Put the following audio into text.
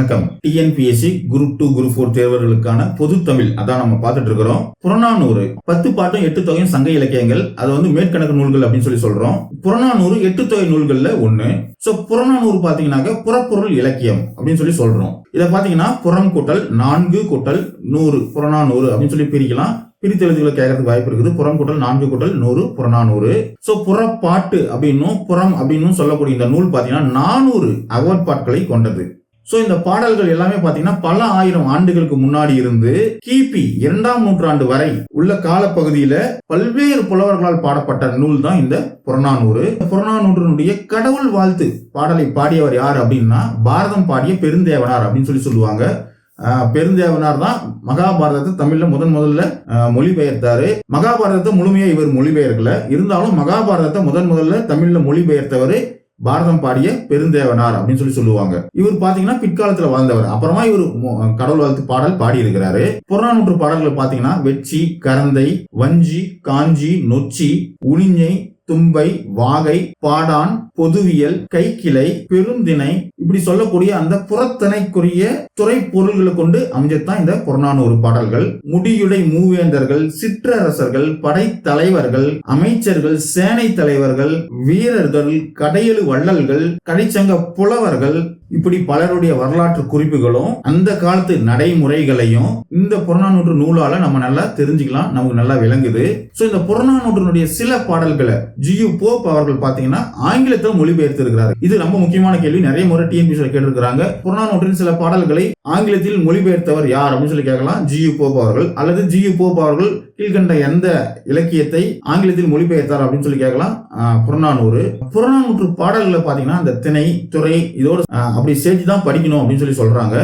வணக்கம். TNPSC group two group four தேர்வர்களுக்கான பொது தமிழ். அதான் நம்ம பார்த்துட்டு இருக்கிறோம் புறநானூறு. பத்து பாட்டும் எட்டு தொகையும் சங்க இலக்கியங்கள். அது வந்து மேற்கணக்கு நூல்கள் அப்படின்னு சொல்லி சொல்றோம். புறநானூறு எட்டு தொகை நூல்கள்ல ஒண்ணு. சோ புறநானூறு பாத்தீங்கன்னாக்க புறப்பொருள் இலக்கியம் அப்படின்னு சொல்லி சொல்றோம். இதை பாத்தீங்கன்னா புறம் கூட்டல் நான்கு கூட்டல் நூறு புறநானூறு அப்படின்னு சொல்லி பிரிக்கலாம். பிரித்து கேட்கறதுக்கு வாய்ப்பு இருக்குது. புறம் கூட்டல் நான்கு கூட்டல் நூறு புறநானூறு. சோ புறப்பாட்டு அப்படின்னும் புறம் அப்படின்னும் சொல்லக்கூடிய இந்த நூல் பாத்தீங்கன்னா நானூறு அகவற்பாட்களை கொண்டது. ஸோ இந்த பாடல்கள் எல்லாமே பார்த்தீங்கன்னா பல ஆயிரம் ஆண்டுகளுக்கு முன்னாடி இருந்து கிபி இரண்டாம் நூற்றாண்டு வரை உள்ள காலப்பகுதியில பல்வேறு புலவர்களால் பாடப்பட்ட நூல் தான் இந்த புறநானூறு. புறநானூற்றினுடைய கடவுள் வாழ்த்து பாடலை பாடியவர் யார் அப்படின்னா பாரதம் பாடிய பெருந்தேவனார் அப்படின்னு சொல்லி சொல்லுவாங்க. பெருந்தேவனார் தான் மகாபாரதத்தை தமிழ்ல முதன் முதல்ல மொழிபெயர்த்தாரு. மகாபாரதத்தை முழுமையா இவர் மொழிபெயர்க்கல. இருந்தாலும் மகாபாரதத்தை முதன் முதல்ல தமிழ்ல மொழிபெயர்த்தவர் பாரதம் பாடிய பெருந்தேவனார் அப்படின்னு சொல்லி சொல்லுவாங்க. இவர் பாத்தீங்கன்னா பிற்காலத்துல வாழ்ந்தவர். அப்புறமா இவர் கடவுள் வாழ்த்து பாடல் பாடி இருக்கிறாரு புறநானூற்று பாடல்கள் பாத்தீங்கன்னா வெச்சி கரந்தை வஞ்சி காஞ்சி நொச்சி உளிஞ்சை தும்பை வாகை பாடான் பொதுவியல் கைக்கிளை பெருந்திணை இப்படி சொல்லக்கூடிய அந்த புறத்தனைக்குரிய துறை பொருள்களை கொண்டு அமைஞ்சதுதான் இந்த புறநானூறு பாடல்கள். முடியுடை மூவேந்தர்கள் சிற்றரசர்கள் படைத்தலைவர்கள் அமைச்சர்கள் சேனை தலைவர்கள் வீரர்கள் கடையெழு வள்ளல்கள் கடைச்சங்க புலவர்கள் இப்படி பலருடைய வரலாற்று குறிப்புகளும் அந்த காலத்து நடைமுறைகளையும் இந்த புறநானூற்று நூலால நம்ம நல்லா தெரிஞ்சுக்கலாம் நமக்கு நல்லா விளங்குது. சோ இந்த புறநானூற்றினுடைய சில பாடல்களை ஜியு போப் அவர்கள் பாத்தீங்கன்னா ஆங்கிலத்தில் மொழிபெயர்த்து இருக்கிறார் இது ரொம்ப முக்கியமான கேள்வி. நிறைய முறை டிஎன்பிசியில் கேட்டிருக்கிறாங்க. புறநானூற்றின் சில பாடல்களை ஆங்கிலத்தில் மொழிபெயர்த்தவர் யார் அப்படின்னு சொல்லி கேட்கலாம். ஜியு போப் அவர்கள். அல்லது ஜியு போப் அவர்கள் கீழ்கண்ட எந்த இலக்கியத்தை ஆங்கிலத்தில் மொழிபெயர்த்தார் அப்படின்னு சொல்லி கேட்கலாம். புறநானூறு. புறநானூற்று பாடல்களை பாத்தீங்கன்னா அந்த திணை துறை இதோட அப்படி சேர்த்து தான் படிக்கணும் அப்படின்னு சொல்லி சொல்றாங்க.